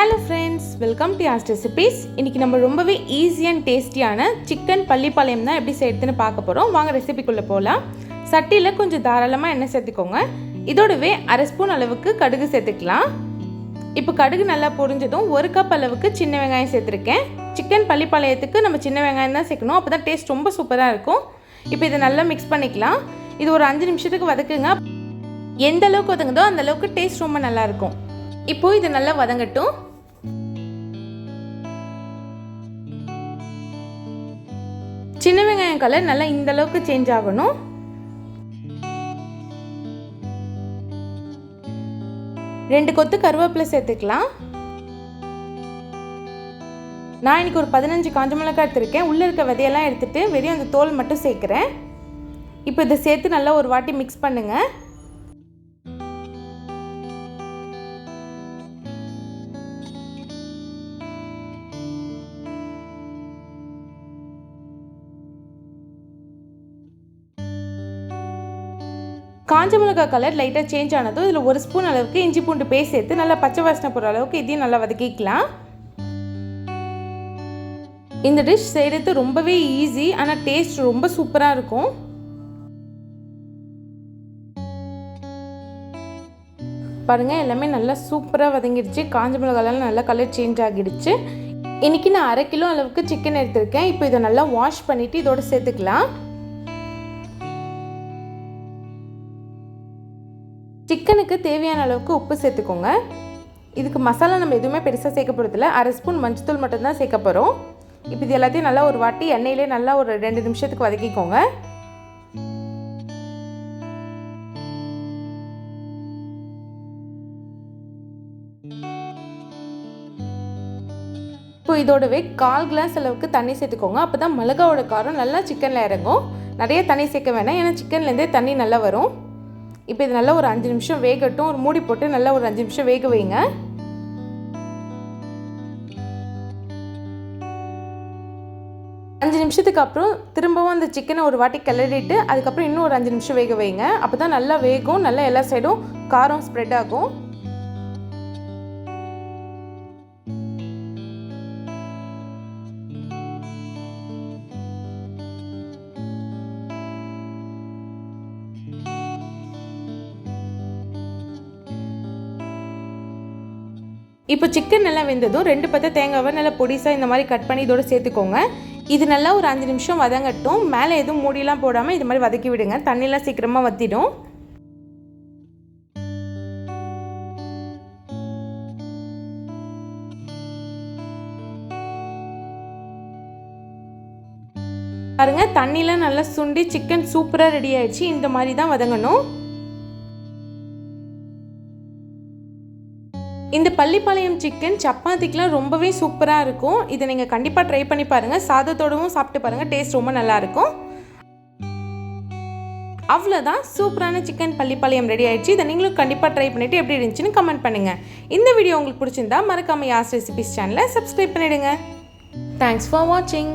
Hello friends welcome to Aust recipes இன்றைக்கி நம்ம ரொம்பவே ஈஸி அண்ட் டேஸ்டியான சிக்கன் பள்ளிப்பாளையம் தான் எப்படி செய்யறதுன்னு பார்க்க போகிறோம் வாங்க ரெசிபிக்குள்ளே போகலாம் சட்டியில் கொஞ்சம் தாராளமாக எண்ணெய் சேர்த்துக்கோங்க. இதோடவே அரை ஸ்பூன் அளவுக்கு கடுகு சேர்த்துக்கலாம். இப்போ கடுகு நல்லா பொரிஞ்சதும் ஒரு கப் அளவுக்கு சின்ன வெங்காயம் சேர்த்துருக்கேன். சிக்கன் பள்ளிப்பாளையத்துக்கு நம்ம சின்ன வெங்காயம் தான் சேர்க்கணும். அப்போ தான் டேஸ்ட் ரொம்ப சூப்பராக இருக்கும். இப்போ இதை நல்லா மிக்ஸ் பண்ணிக்கலாம். இது ஒரு அஞ்சு நிமிஷத்துக்கு வதக்குங்க. எந்த அளவுக்கு வதங்குதோ அந்த அளவுக்கு டேஸ்ட் ரொம்ப நல்லா இருக்கும். இது நல்லா வதங்கட்டும். வெங்காயம் கலர் நல்லா இந்த அளவுக்கு சேஞ்ச் ஆகணும். ரெண்டு கொத்து கருவேப்பிலை சேர்த்துக்கலாம். நான் இன்னைக்கு ஒரு பதினஞ்சு காஞ்ச மிளகாய் எடுத்திருக்கேன். உள்ளே இருக்க விதையெல்லாம் எடுத்துட்டு வெறும் அந்த தோல் மட்டும் சேர்க்குறேன். இப்போ இதை சேர்த்து நல்லா ஒரு வாட்டி மிக்ஸ் பண்ணுங்கள் காஞ்ச மிளகாய் கலர் லைட்டாக சேஞ்ச் ஆனதும் இதில் ஒரு ஸ்பூன் அளவுக்கு இஞ்சி பூண்டு பேஸ்ட் சேர்த்து நல்லா பச்சை வாசனை போகிற அளவுக்கு இதையும் நல்லா வதக்கிக்கலாம். இந்த டிஷ் செய்கிறது ரொம்பவே ஈஸி ஆனால் டேஸ்ட் ரொம்ப சூப்பராக இருக்கும். பாருங்கள் எல்லாமே நல்லா சூப்பராக வதங்கிடுச்சு காஞ்ச மிளகாலாம் நல்லா கலர் சேஞ்ச் ஆகிடுச்சு. இன்றைக்கி நான் அரை கிலோ அளவுக்கு சிக்கன் எடுத்திருக்கேன். இப்போ இதை நல்லா வாஷ் பண்ணிவிட்டு இதோட சேர்த்துக்கலாம். சிக்கனுக்கு தேவையான அளவுக்கு உப்பு சேர்த்துக்கோங்க. இதுக்கு மசாலா நம்ம எதுவுமே பெருசாக சேர்க்க போகிறதில்ல அரை ஸ்பூன் மஞ்சத்தூள் மட்டும்தான் சேர்க்க போகிறோம் இப்போ இது எல்லாத்தையும் நல்லா ஒரு வாட்டி எண்ணெயிலே நல்லா ஒரு ரெண்டு நிமிஷத்துக்கு வதக்கிக்கோங்க. இப்போ இதோடவே கால் கிளாஸ் அளவுக்கு தண்ணி சேர்த்துக்கோங்க. அப்போ தான் மிளகாவோட காரம் நல்லா சிக்கனில் இறங்கும். நிறைய தண்ணி சேர்க்க வேணாம். ஏன்னா சிக்கன்லேருந்தே தண்ணி நல்லா வரும். இப்போ இது நல்லா ஒரு அஞ்சு நிமிஷம் வேகட்டும். ஒரு மூடி போட்டு நல்லா ஒரு அஞ்சு நிமிஷம் வேக வைங்க. அஞ்சு நிமிஷத்துக்கு அப்புறம் திரும்பவும் அந்த சிக்கனை ஒரு வாட்டி கிளறிட்டு அதுக்கப்புறம் இன்னும் ஒரு அஞ்சு நிமிஷம் வேக வைங்க. அப்போ தான் நல்லா வேகும். நல்லா எல்லா சைடும் காரம் ஸ்ப்ரெட் ஆகும். இப்போ சிக்கன் நல்லா வெந்ததும் ரெண்டு பத்தை தேங்காவை நல்லா பொடிசாக இந்த மாதிரி கட் பண்ணி இதோட சேர்த்துக்கோங்க. இது நல்லா ஒரு அஞ்சு நிமிஷம் வதங்கட்டும். மேலே எதுவும் மூடிலாம் போடாமல் இது மாதிரி வதக்கி விடுங்க. தண்ணிலாம் சீக்கிரமாக வத்திடும். பாருங்க தண்ணிலாம் நல்லா சுண்டி சிக்கன் சூப்பராக ரெடி ஆயிடுச்சு. இந்த மாதிரி தான் வதங்கணும். இந்த பள்ளிப்பாளையம் சிக்கன் சப்பாத்திக்கெலாம் ரொம்பவே சூப்பராக இருக்கும். இதை நீங்கள் கண்டிப்பாக ட்ரை பண்ணி பாருங்கள் சாதத்தோடவும் சாப்பிட்டு பாருங்கள் டேஸ்ட் ரொம்ப நல்லாயிருக்கும் அவ்வளோதான் சூப்பரான சிக்கன் பள்ளிப்பாளையம் ரெடி ஆயிடுச்சு. இதை நீங்களும் கண்டிப்பாக ட்ரை பண்ணிவிட்டு எப்படி இருந்துச்சுன்னு கமெண்ட் பண்ணுங்கள் இந்த வீடியோ உங்களுக்கு பிடிச்சிருந்தா மறக்காமல் யாஸ் ரெசிபிஸ் சேனலை சப்ஸ்கிரைப் பண்ணிவிடுங்க தேங்க்ஸ் ஃபார் வாட்சிங்